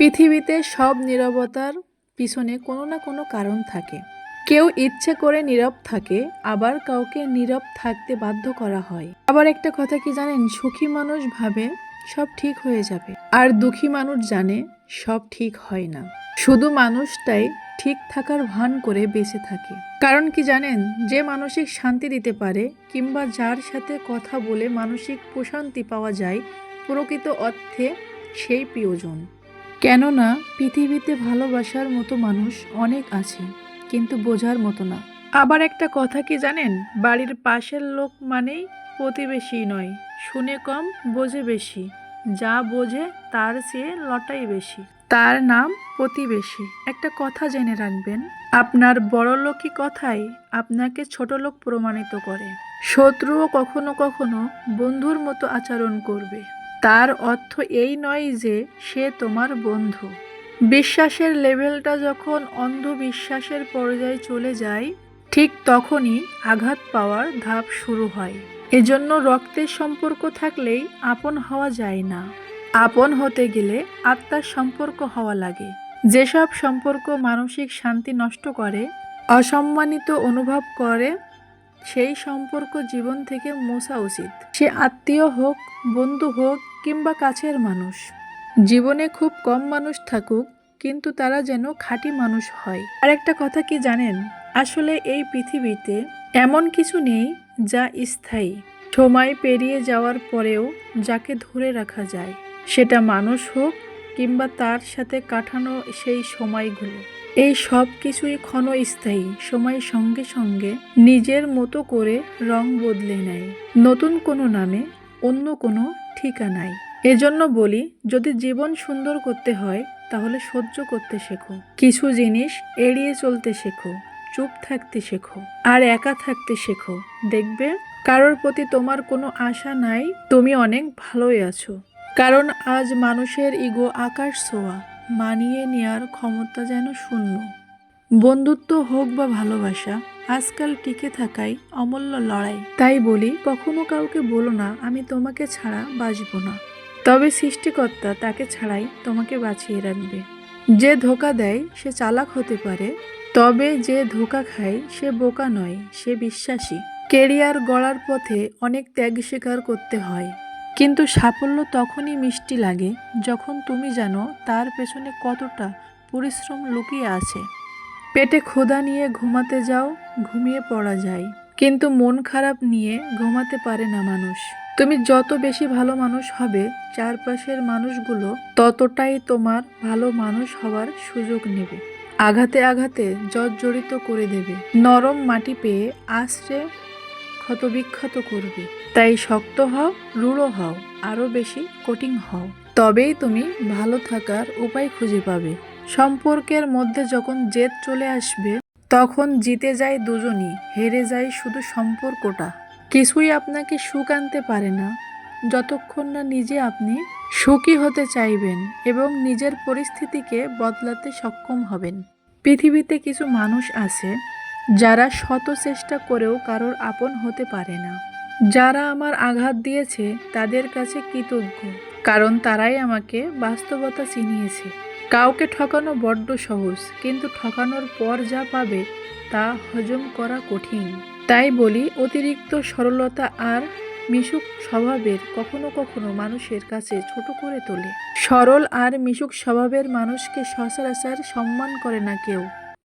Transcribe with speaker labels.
Speaker 1: পৃথিবীতে সব নীরবতার পিছনে কোনো না কোনো কারণ থাকে। কেউ ইচ্ছে করে নীরব থাকে, আবার কাউকে নীরব থাকতে বাধ্য করা হয়। আবার একটা কথা কি জানেন? সুখী মানুষ ভাবে সব ঠিক হয়ে যাবে, আর দুঃখী মানুষ জানে সব ঠিক হয় না। শুধু মানুষটাই ঠিক থাকার ভান করে বেঁচে থাকে। কারণ কি জানেন? যে মানসিক শান্তি দিতে পারে, কিংবা যার সাথে কথা বলে মানসিক প্রশান্তি পাওয়া যায়, প্রকৃত অর্থে সেই প্রিয়জন। কেননা, পৃথিবীতে ভালোবাসার মতো মানুষ অনেক আছে, কিন্তু বোঝার মতো না। আবার একটা কথা কি জানেন? বাড়ির পাশের লোক মানেই প্রতিবেশী নয়, শুনে কম, বোঝে বেশি। যা বোঝে তার চেয়ে লটাই বেশি। তার নাম প্রতিবেশী। একটা কথা জেনে রাখবেন, আপনার বড় লোকই কথাই আপনাকে ছোট লোক প্রমাণিত করে। শত্রুও কখনো কখনো বন্ধুর মতো আচরণ করবে। তার অর্থ এই নয় যে সে তোমার বন্ধু। বিশ্বাসের লেভেলটা যখন অন্ধবিশ্বাসের পর্যায়ে চলে যায়, ঠিক তখনই আঘাত পাওয়ার ধাপ শুরু হয়। এজন্য রক্তের সম্পর্ক থাকলেই আপন হওয়া যায় না। আপন হতে গেলে আত্মার সম্পর্ক হওয়া লাগে। যেসব সম্পর্ক মানসিক শান্তি নষ্ট করে, অসম্মানিত অনুভব করে সেই সম্পর্ক জীবন থেকে মোছা উচিত। সে আত্মীয় হোক, বন্ধু হোক কিংবা কাছের মানুষ। জীবনে খুব কম মানুষ থাকুক, কিন্তু তারা যেন খাঁটি মানুষ হয়। আর একটা কথা কি জানেন? আসলে এই পৃথিবীতে এমন কিছু নেই যা স্থায়ী। সময় পেরিয়ে যাওয়ার পরেও যাকে ধরে রাখা যায়, সেটা মানুষ হোক কিংবা তার সাথে কাটানো সেই সময়গুলো। এই সব কিছুই ক্ষণস্থায়ী, সময়ের সঙ্গে সঙ্গে নিজের মতো করে রং বদলে নেয়। নতুন কোনো নামে অন্য কোনো ঠিকানায়। এজন্য বলি, যদি জীবন সুন্দর করতে হয়, তাহলে সহ্য করতে শেখো। কিছু জিনিস এড়িয়ে চলতে শেখো, চুপ থাকতে শেখো, আর একা থাকতে শেখো। দেখবে, কারোর প্রতি তোমার কোনো আশা নাই, তুমি অনেক ভালোই আছো। কারণ আজ মানুষের ইগো আকাশ ছোঁয়া। মানিয়ে নেওয়ার ক্ষমতা যেন শূন্য। বন্ধুত্ব হোক বা ভালোবাসা, আজকাল টিকে থাকাই অমূল্য লড়াই। তাই বলি, কখনো কাউকে বলো না, আমি তোমাকে ছাড়া বাঁচব না। তবে সৃষ্টিকর্তা তাকে ছাড়াই তোমাকে বাঁচিয়ে রাখবে। যে ধোকা দেয়, সে চালাক হতে পারে। তবে যে ধোকা খায়, সে বোকা নয়, সে বিশ্বাসী। কেরিয়ার গড়ার পথে অনেক ত্যাগ স্বীকার করতে হয়। কিন্তু সাফল্য তখনই মিষ্টি লাগে যখন তুমি জানো তার পেছনে কতটা পরিশ্রম লুকিয়ে আছে। পেটে ক্ষুধা নিয়ে ঘুমাতে যাও, ঘুমিয়ে পড়া যায়। কিন্তু মন খারাপ নিয়ে ঘুমাতে পারে না মানুষ। তুমি যত বেশি ভালো মানুষ হবে, চারপাশের মানুষগুলো ততটাই তোমার ভালো মানুষ হওয়ার সুযোগ নেবে। আঘাতে আঘাতে জর্জরিত করে দেবে। নরম মাটি পেয়ে আশ্রে ক্ষতবিক্ষত করবে। তাই শক্ত হও, রূঢ় হও, আরও বেশি কঠিন হও। তবেই তুমি ভালো থাকার উপায় খুঁজে পাবে। সম্পর্কের মধ্যে যখন জেদ চলে আসবে, তখন জিতে যায় দুজনই, হেরে যায় শুধু সম্পর্কটা। কিছুই আপনাকে সুখ আনতে পারে না। যতক্ষণ না নিজে আপনি সুখী হতে চাইবেন এবং নিজের পরিস্থিতিকে বদলাতে সক্ষম হবেন। পৃথিবীতে কিছু মানুষ আছে যারা শত চেষ্টা করেও কারোর আপন হতে পারে না। যারা আমার আঘাত দিয়েছে, তাদের কাছে কৃতজ্ঞ। কারণ তারাই আমাকে বাস্তবতা চিনিয়েছে। কাউকে ঠকানো বড্ড সহজ, কিন্তু ঠকানোর পর যা পাবে, তা হজম করা কঠিন। তাই বলি, অতিরিক্ত সরলতা আর মিশুক স্বভাবের কখনো কখনো মানুষের কাছে ছোট করে তোলে। সরল আর মিশুক স্বভাবের মানুষকে সচরাচর সম্মান করে না কেউ।